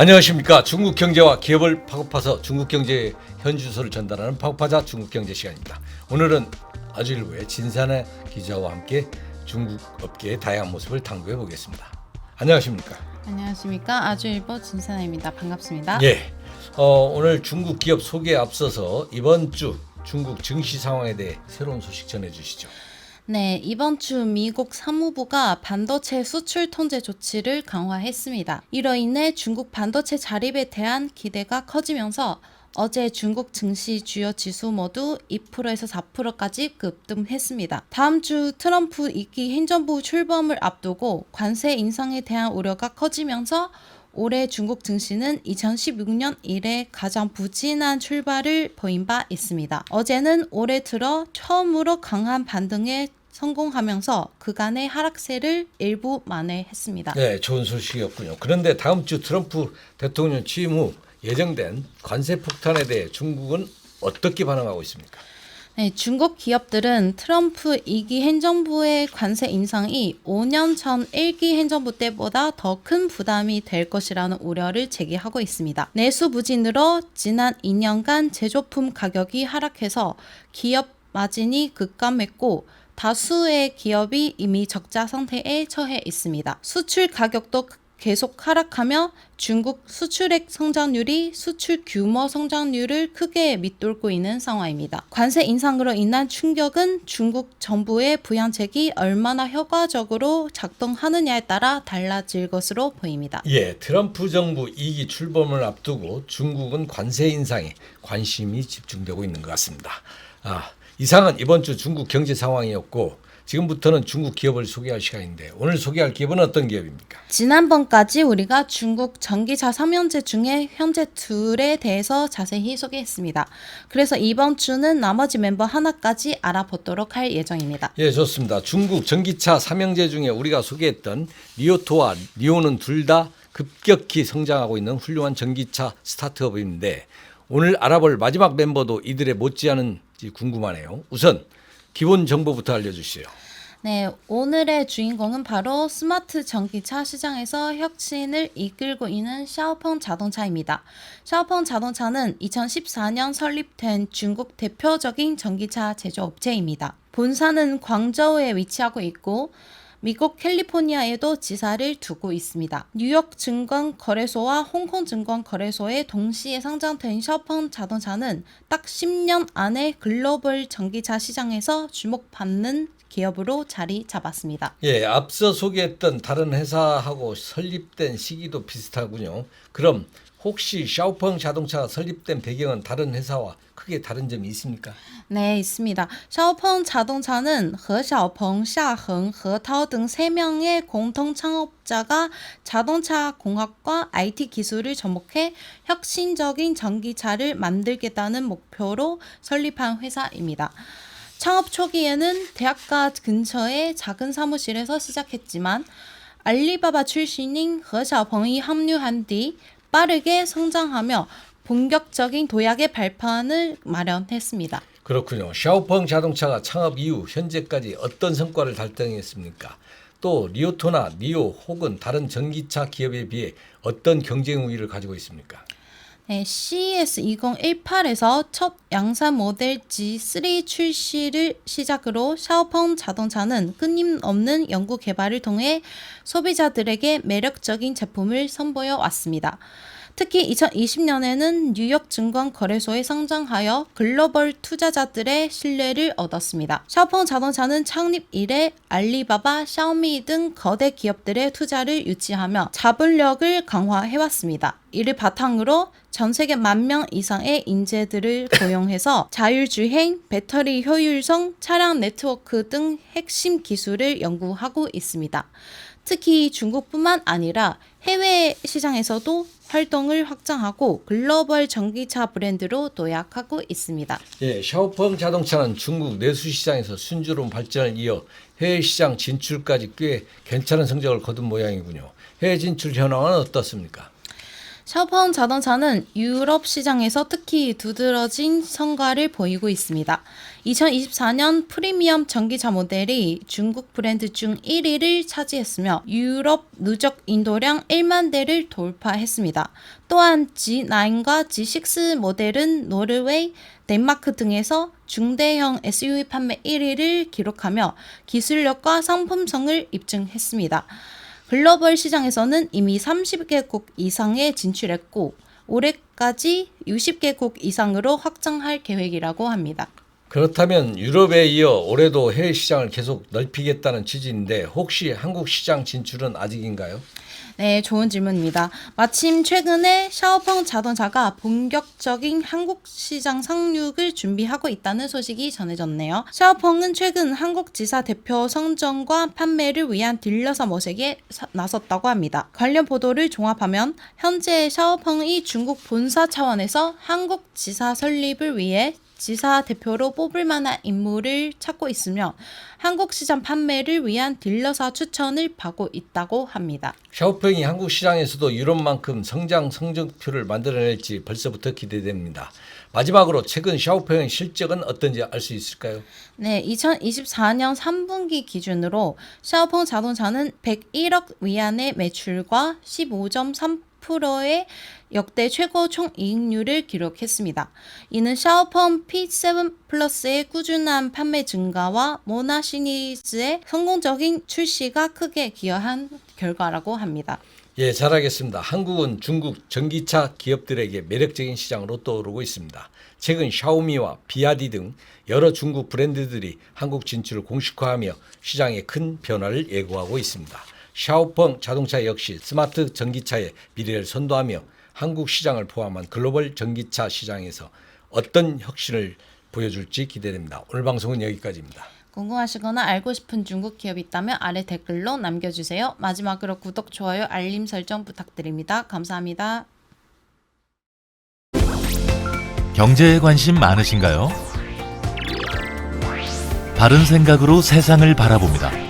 안녕하십니까. 중국 경제와 기업을 파고파서 중국 경제의 현 주소를 전달하는 파고파자 중국 경제 시간입니다. 오늘은 아주 일부의 진산의 기자와 함께 중국 업계의 다양한 모습을 탐구해 보겠습니다. 안녕하십니까. 안녕하십니까 아주일보 진사나입니다. 반갑습니다. 예. 어, 오늘 중국 기업 소개에 앞서서 이번 주 중국 증시 상황에 대해 새로운 소식 전해 주시죠. 네, 이번 주 미국 사무부가 반도체 수출 통제 조치를 강화했습니다. 이로 인해 중국 반도체 자립에 대한 기대가 커지면서 어제 중국 증시 주요 지수 모두 2%에서 4%까지 급등했습니다. 다음 주 트럼프 2기 행정부 출범을 앞두고 관세 인상에 대한 우려가 커지면서 올해 중국 증시는 2016년 이래 가장 부진한 출발을 보인 바 있습니다. 어제는 올해 들어 처음으로 강한 반등에 성공하면서 그간의 하락세를 일부 만회했습니다. 네, 좋은 소식이었군요. 그런데 다음 주 트럼프 대통령 취임 후 예정된 관세 폭탄에 대해 중국은 어떻게 반응하고 있습니까? 네, 중국 기업들은 트럼프 2기 행정부의 관세 인상이 5년 전 1기 행정부 때보다 더 큰 부담이 될 것이라는 우려를 제기하고 있습니다. 내수 부진으로 지난 2년간 제조품 가격이 하락해서 기업 마진이 급감했고 다수의 기업이 이미 적자 상태에 처해 있습니다. 수출 가격도 계속 하락하며 중국 수출액 성장률이 수출 규모 성장률을 크게 밑돌고 있는 상황입니다. 관세 인상으로 인한 충격은 중국 정부의 부양책이 얼마나 효과적으로 작동하느냐에 따라 달라질 것으로 보입니다. 예, 트럼프 정부 2기 출범을 앞두고 중국은 관세 인상에 관심이 집중되고 있는 것 같습니다. 아, 이상은 이번 주 중국 경제 상황이었고 지금부터는 중국 기업을 소개할 시간인데 오늘 소개할 기업은 어떤 기업입니까? 지난번까지 우리가 중국 전기차 3형제 중에 현재 둘에 대해서 자세히 소개했습니다. 그래서 이번 주는 나머지 멤버 하나까지 알아보도록 할 예정입니다. 예, 좋습니다. 중국 전기차 삼형제 중에 우리가 소개했던 리오토와 리오는 둘 다 급격히 성장하고 있는 훌륭한 전기차 스타트업인데 오늘 알아볼 마지막 멤버도 이들의 못지않은지 궁금하네요. 우선 기본 정보부터 알려주시죠. 네, 오늘의 주인공은 바로 스마트 전기차 시장에서 혁신을 이끌고 있는 샤오펑 자동차입니다. 샤오펑 자동차는 2014년 설립된 중국 대표적인 전기차 제조업체입니다. 본사는 광저우에 위치하고 있고 미국 캘리포니아에도 지사를 두고 있습니다. 뉴욕 증권 거래소와 홍콩 증권 거래소에 동시에 상장된 샤오펑 자동차는 딱 10년 안에 글로벌 전기차 시장에서 주목받는 기업으로 자리 잡았습니다. 예, 앞서 소개했던 다른 회사하고 설립된 시기도 비슷하군요. 그럼 혹시 샤오펑 자동차가 설립된 배경은 다른 회사와 크게 다른 점이 있습니까? 네, 있습니다. 샤오펑 자동차는 허샤오펑, 샤흥, 허타오 등 3명의 공통 창업자가 자동차 공학과 IT 기술을 접목해 혁신적인 전기차를 만들겠다는 목표로 설립한 회사입니다. 창업 초기에는 대학가 근처의 작은 사무실에서 시작했지만 알리바바 출신인 허샤펑이 합류한 뒤 빠르게 성장하며 본격적인 도약의 발판을 마련했습니다. 그렇군요. 샤오펑 자동차가 창업 이후 현재까지 어떤 성과를 달성했습니까? 또 리오토나 니오 혹은 다른 전기차 기업에 비해 어떤 경쟁 우위를 가지고 있습니까? 네, CES 2018에서 첫 양산 모델 G3 출시를 시작으로 샤오펑 자동차는 끊임없는 연구 개발을 통해 소비자들에게 매력적인 제품을 선보여 왔습니다. 특히 2020년에는 뉴욕 증권 거래소에 상장하여 글로벌 투자자들의 신뢰를 얻었습니다. 샤오펑 자동차는 창립 이래 알리바바, 샤오미 등 거대 기업들의 투자를 유치하며 자본력을 강화해왔습니다. 이를 바탕으로 전 세계 만 명 이상의 인재들을 고용해서 자율주행, 배터리 효율성, 차량 네트워크 등 핵심 기술을 연구하고 있습니다. 특히 중국뿐만 아니라 해외 시장에서도 활동을 확장하고 글로벌 전기차 브랜드로 도약하고 있습니다. 예, 샤오펑 자동차는 중국 내수 시장에서 순조로운 발전을 이어 해외 시장 진출까지 꽤 괜찮은 성적을 거둔 모양이군요. 해외 진출 현황은 어떻습니까? 샤오펑 자동차는 유럽 시장에서 특히 두드러진 성과를 보이고 있습니다. 2024년 프리미엄 전기차 모델이 중국 브랜드 중 1위를 차지했으며 유럽 누적 인도량 1만 대를 돌파했습니다. 또한 G9과 G6 모델은 노르웨이, 덴마크 등에서 중대형 SUV 판매 1위를 기록하며 기술력과 상품성을 입증했습니다. 글로벌 시장에서는 이미 30개국 이상에 진출했고 올해까지 60개국 이상으로 확장할 계획이라고 합니다. 그렇다면 유럽에 이어 올해도 해외 시장을 계속 넓히겠다는 취지인데 혹시 한국 시장 진출은 아직인가요? 네, 좋은 질문입니다. 마침 최근에 샤오펑 자동차가 본격적인 한국 시장 상륙을 준비하고 있다는 소식이 전해졌네요. 샤오펑은 최근 한국 지사 대표 선정과 판매를 위한 딜러사 모색에 사- 나섰다고 합니다. 관련 보도를 종합하면 현재 샤오펑이 중국 본사 차원에서 한국 지사 설립을 위해 지사 대표로 뽑을 만한 인물을 찾고 있으며 한국 시장 판매를 위한 딜러사 추천을 받고 있다고 합니다. 샤오펑이 한국 시장에서도 유럽만큼 성장 성적표를 만들어낼지 벌써부터 기대됩니다. 마지막으로 최근 샤오펑의 실적은 어떤지 알 수 있을까요? 네, 2024년 3분기 기준으로 샤오펑 자동차는 101억 위안의 매출과 15.3% 의 역대 최고 총이익률을 기록했습니다. 이는 샤오펑 P7 플러스의 꾸준한 판매 증가와 모나 시리즈의 성공적인 출시가 크게 기여한 결과라고 합니다. 예, 잘하겠습니다. 한국은 중국 전기차 기업들에게 매력적인 시장으로 떠오르고 있습니다. 최근 샤오미와 비아디 등 여러 중국 브랜드들이 한국 진출을 공식화하며 시장에 큰 변화를 예고하고 있습니다. 샤오펑 자동차 역시 스마트 전기차의 미래를 선도하며 한국 시장을 포함한 글로벌 전기차 시장에서 어떤 혁신을 보여줄지 기대됩니다. 오늘 방송은 여기까지입니다. 궁금하시거나 알고 싶은 중국 기업이 있다면 아래 댓글로 남겨주세요. 마지막으로 구독, 좋아요, 알림 설정 부탁드립니다. 감사합니다. 경제에 관심 많으신가요? 바른 생각으로 세상을 바라봅니다.